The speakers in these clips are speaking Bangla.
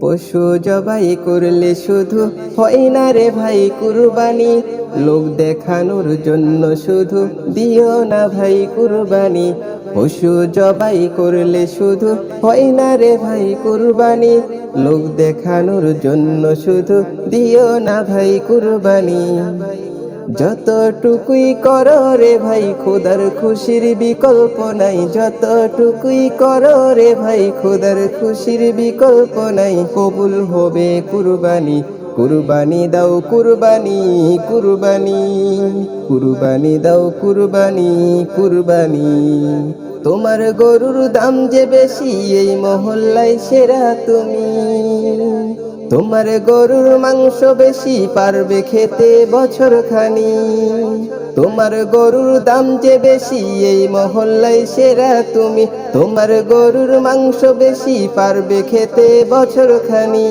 পশু জবাই করলে শুধু হয় না রে ভাই কুরবানি। লোক দেখানোর জন্য শুধু দিও না ভাই কুরবানি। পশু জবাই করলে শুধু হয় না রে ভাই কুরবানি। লোক দেখানোর জন্য শুধু দিও না ভাই কুরবানি। যতটুকুই কর রে ভাই, খোদার খুশির বিকল্প নাই। যতটুকুই কর রে ভাই, খোদার খুশির বিকল্প নাই। কবুল হবে কুরবানি কুরবানি দাও কুরবানি কুরবানি কুরবানি দাও কুরবানি কুরবানি। তোমার গরুর দাম যে বেশি, এই মহল্লায় সেরা তুমি। তোমার গরুর মাংস বেশি পারবে খেতে বছর খানি তোমার গরুর দাম যে বেশি, এই মহল্লায় সেরা তুমি। তোমার গরুর মাংস বেশি পারবে খেতে বছর খানি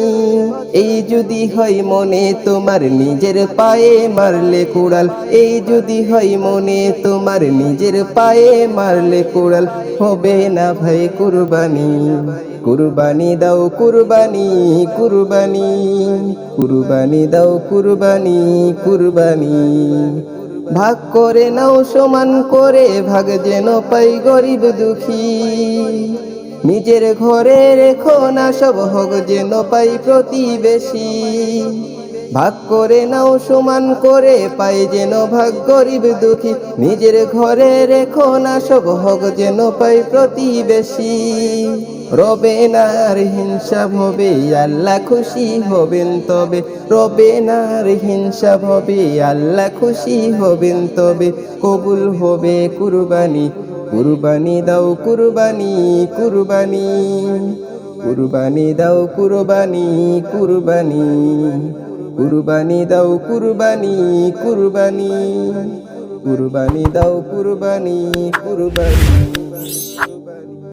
এই যদি হয় মনে তোমার নিজের পায়ে মারলে কুড়াল। এই যদি হয় মনে তোমার নিজের পায়ে মারলে কুড়াল। হবে না ভাই কুরবানি। কুরবানি দাও কুরবানি কুরবানি। কুরবানি দাও কুরবানি কুরবানি। ভাগ করে নাও, সমান করে ভাগ যেন পাই গরিব দুঃখী। নিজের ঘরে রেখো না সব হোক যেন পাই প্রতিবেশী। ভাগ করে নাও, সমান করে পাই যেন ভাগ গরিব দুঃখী। নিজের ঘরে রেখো না সব হোক যেন পাই প্রতিবেশী। রবে নার হিংসা হবে আল্লাহ খুশি হবেন তবে। রবে নার হিংসা হবে আল্লাহ খুশি হবেন তবে। কবুল হবে কুরবানি কুরবানি দাও কুরবানি কুরবানি। কুরবানি দাও কুরবানি কুরবানি। কুরবানি দাও কুরবানি কুরবানি। কুরবানি দাও কুরবানি কুরবানি।